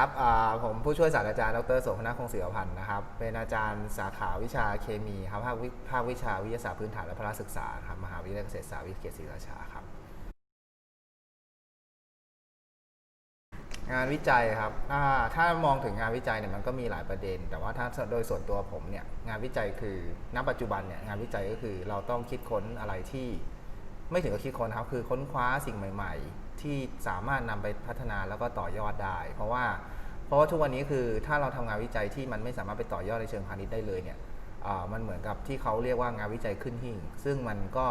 ครับอ่าผมผู้ช่วยศาสตราจารย์ดรโสพนาคงศิลพันธ์นะครับ เป็นอาจารย์สาขาวิชาเคมีครับภาควิภาควิชาวิทยาศาสตร์พื้นฐานและพละศึกษาครับมหาวิทยาลัยเกษตรศาสตร์วิทยาเขตศรีราชาครับ งานวิจัยครับอ่าถ้ามองถึงงานวิจัยเนี่ยมันก็มีหลายประเด็น แต่ว่าถ้าโดยส่วนตัวผมเนี่ยงานวิจัยคือณปัจจุบันเนี่ยงานวิจัยก็คือเราต้องคิดค้นอะไรที่ ไม่ถึงกับคิดค้นครับ คือค้นคว้าสิ่งใหม่ ๆ ที่สามารถนำไปพัฒนาแล้วก็ต่อยอดได้ เพราะว่าเพราะว่าทุกวันนี้คือถ้าเราทำงานวิจัยที่มันไม่สามารถไปต่อยอดในเชิงพาณิชย์ได้เลยเนี่ยมันเหมือนกับที่เขาเรียกว่างานวิจัยขึ้นหิ่ง ซึ่งมันก็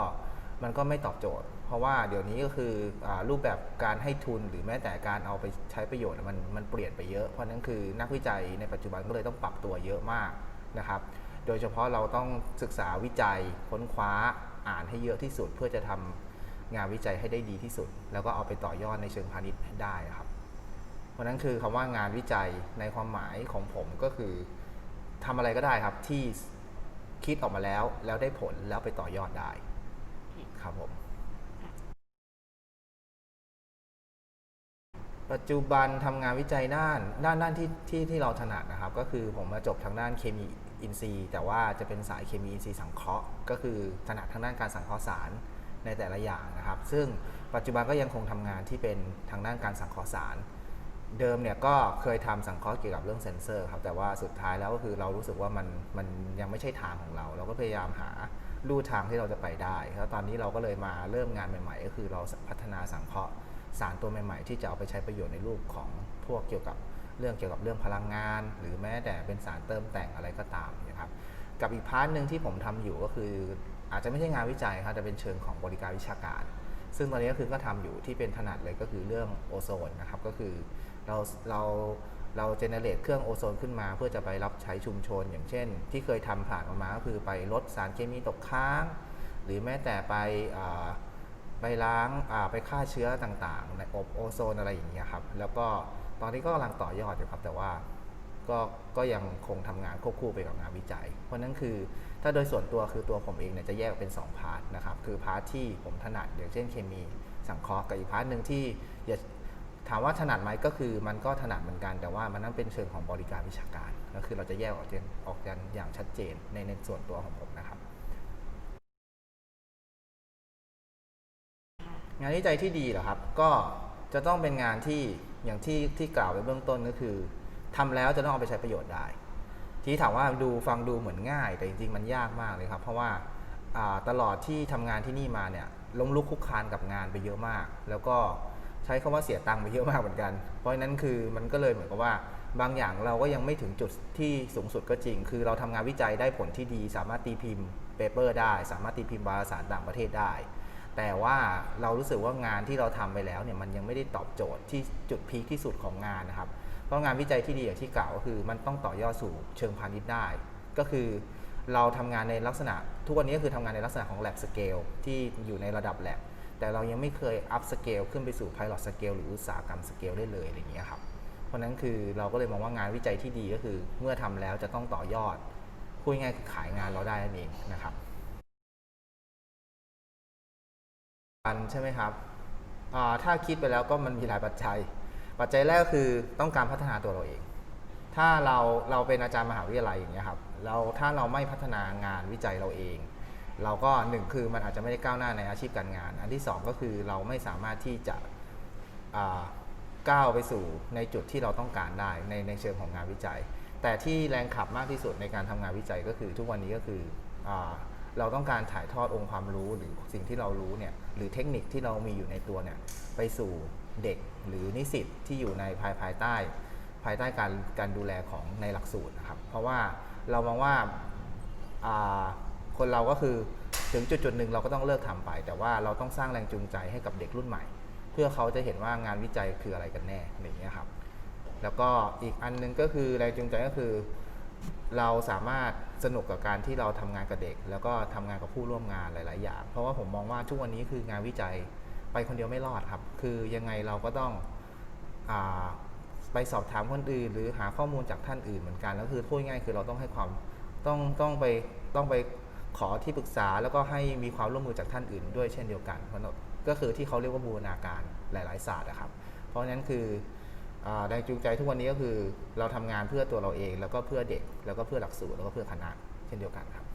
มันก็ไม่ตอบโจทย์ เพราะว่าเดี๋ยวนี้ก็คืออรูปแบบการให้ทุนหรือแม้แต่การเอาไปใช้ประโยชน์มันมันเปลี่ยนไปเยอะ เพราะฉะนั้นคือนักวิจัยในปัจจุบันก็เลยต้องปรับตัวเยอะมากนะครับ โดยเฉพาะเราต้องศึกษาวิจัยค้นคว้า อ่านให้เยอะที่สุด เพื่อจะทำงานวิจัยให้ได้ดีที่สุด แล้วก็เอาไปต่อยอดในเชิงพาณิชย์ได้ครับ เพราะนั้นคือคำว่างานวิจัยในความหมายของผมก็คือทำอะไรก็ได้ครับที่คิดออกมาแล้วแล้วได้ผลแล้วไปต่อยอดได้ครับผมปัจจุบันทำงานวิจัยด้านด้านด้านที่ที่ที่เราถนัดนะครับ ก็คือผมมาจบทางด้านเคมี อินทรีย์ แต่ว่าจะเป็นสายเคมีอินทรีย์สังเคราะห์ ก็คือถนัดทางด้านการสังเคราะห์สารในแต่ละอย่างนะครับ ซึ่งปัจจุบันก็ยังคงทำงานที่เป็นทางด้านการสังเคราะห์สาร เดิมเนี่ยก็เคยทำสังเคราะห์เกี่ยวกับเรื่องเซนเซอร์ครับแต่ว่าสุดท้ายแล้วก็คือเรารู้สึกว่ามันมันยังไม่ใช่ทางของเรา เราก็พยายามหาลู่ทางที่เราจะไปได้แล้วตอนนี้เราก็เลยมาเริ่มงานใหม่ ๆ ก็คือเราพัฒนาสังเคราะห์สารตัวใหม่ ๆ ที่จะเอาไปใช้ประโยชน์ในรูปของพวกเกี่ยวกับ เรื่องเกี่ยวกับเรื่องพลังงาน หรือแม้แต่เป็นสารเติมแต่งอะไรก็ตามนะครับกับอีกพาร์ทหนึ่งที่ผมทำอยู่ก็คือ อาจจะไม่ใช่งานวิจัยครับแต่เป็นเชิงของบริการวิชาการ ซึ่งตอนนี้ก็คือก็ทำอยู่ที่เป็นถนัดเลยก็คือเรื่องโอโซนนะครับก็คือเราเราเราเจเนเรตเครื่องโอโซนขึ้นมาเพื่อจะไปรับใช้ชุมชน อย่างเช่น ที่เคยทำผ่านมาก็คือไปลดสารเคมีตกค้าง หรือแม้แต่ไปไปล้างไปฆ่าเชื้อต่างๆ ในอบโอโซนอะไรอย่างเงี้ยครับแล้วก็ ตอนนี้ก็กำลังต่อยอดอยู่ครับ แต่ว่าก็ก็ยังคงทำงานควบคู่ไปกับงานวิจัย เพราะนั้นคือถ้าโดยส่วนตัวคือตัวผมเองเนี่ยจะแยกเป็น 2 พาร์ทนะครับ คือพาร์ทที่ผมถนัดอย่างเช่นเคมีสังเคราะห์กับอีกพาร์ทหนึ่งที่อย่าถามว่าถนัดไหมก็คือมันก็ถนัดเหมือนกัน แต่ว่ามันนั่นเป็นเชิงของบริการวิชาการ ก็คือเราจะแยกออกเออกกันอย่างชัดเจนในในส่วนตัวของผมนะครับ งานวิจัยที่ดีเหรอครับก็ จะต้องเป็นงานที่อย่างที่ที่กล่าวไปเบื้องต้นก็คือทำแล้วจะต้องเอาไปใช้ประโยชน์ได้ ที่ถามว่าดูฟังดูเหมือนง่าย แต่จริงๆมันยากมากเลยครับ เพราะว่าตลอดที่ทำงานที่นี่มาเนี่ยล้มลุกคุกคานกับงานไปเยอะมาก แล้วก็ใช้คำว่าเสียตังค์ไปเยอะมากเหมือนกัน เพราะฉะนั้นคือมันก็เลยเหมือนกับว่าบางอย่างเราก็ยังไม่ถึงจุดที่สูงสุดก็จริง คือเราทำงานวิจัยได้ผลที่ดี สามารถตีพิมพ์เปเปอร์ได้ สามารถตีพิมพ์วารสารต่างประเทศได้ แต่ว่าเรารู้สึกว่างานที่เราทำไปแล้วเนี่ยมันยังไม่ได้ตอบโจทย์ที่จุดพีคที่สุดของงานนะครับ เพราะงานวิจัยที่ดีอย่างที่กล่าวก็คือมันต้องต่อยอดสู่เชิงพาณิชย์ได้ ก็คือเราทำงานในลักษณะ ทุกวันนี้ก็คือทำงานในลักษณะของ lab scale ที่อยู่ในระดับ lab แต่เรายังไม่เคย up scale ขึ้นไปสู่ pilot scale หรืออุตสาหกรรม scale ได้เลยอย่างเงี้ยครับ เพราะนั้นคือเราก็เลยมองว่างานวิจัยที่ดีก็คือ เมื่อทำแล้วจะต้องต่อยอดพูดง่ายคือขายงานเราได้นั่นเองนะครับ ปันใช่ไหมครับถ้าคิดไปแล้วก็มันมีหลายปัจจัย ปัจจัยแรกก็คือต้องการพัฒนาตัวเราเอง ถ้าเราเราเป็นอาจารย์มหาวิทยาลัยอย่างเงี้ยครับเราถ้าเราไม่พัฒนางานวิจัยเราเอง เราก็หนึ่งคือมันอาจจะไม่ได้ก้าวหน้าในอาชีพการงาน อันที่สองก็คือเราไม่สามารถที่จะก้าวไปสู่ในจุดที่เราต้องการได้ในในเชิงของงานวิจัย แต่ที่แรงขับมากที่สุดในการทำงานวิจัยก็คือทุกวันนี้ก็คืออ เราต้องการถ่ายทอดองค์ความรู้หรือสิ่งที่เรารู้เนี่ยหรือเทคนิคที่เรามีอยู่ในตัวเนี่ยไปสู่เด็กหรือนิสิตที่อยู่ในภายภายใต้ ภายใต้การการดูแลของในหลักสูตรนะครับ เพราะว่าเรามองว่าคนเราก็คือถึงจุดจุดหนึ่งเราก็ต้องเลิกทำไป แต่ว่าเราต้องสร้างแรงจูงใจให้กับเด็กรุ่นใหม่ เพื่อเขาจะเห็นว่างานวิจัยคืออะไรกันแน่อย่างเงี้ยครับแล้วก็อีกอันหนึงก็คือแรงจูงใจก็คือ เราสามารถสนุกกับการที่เราทำงานกับเด็ก แล้วก็ทำงานกับผู้ร่วมงานหลาย ๆ อย่าง เพราะว่าผมมองว่าทุกวันนี้คืองานวิจัยไปคนเดียวไม่รอดครับ คือยังไงเราก็ต้องอไปสอบถามคนอื่น หรือหาข้อมูลจากท่านอื่นเหมือนกันแล้วคือพูดง่ายคือเราต้องให้ความต้องต้องไปต้องไปขอที่ปรึกษาแล้วก็ให้มีความร่วมมือจากท่านอื่น ด้วยเช่นเดียวกันเพราะก็คือที่เขาเรียกว่าบูรณาการหลาย ๆ ศาสตร์นะครับ เพราะฉะนั้นคือ แรงจูงใจทุกวันนี้ก็คือเราทำงานเพื่อตัวเราเอง แล้วก็เพื่อเด็ก แล้วก็เพื่อหลักสูตรแล้วก็เพื่อคณะเช่นเดียวกันครับ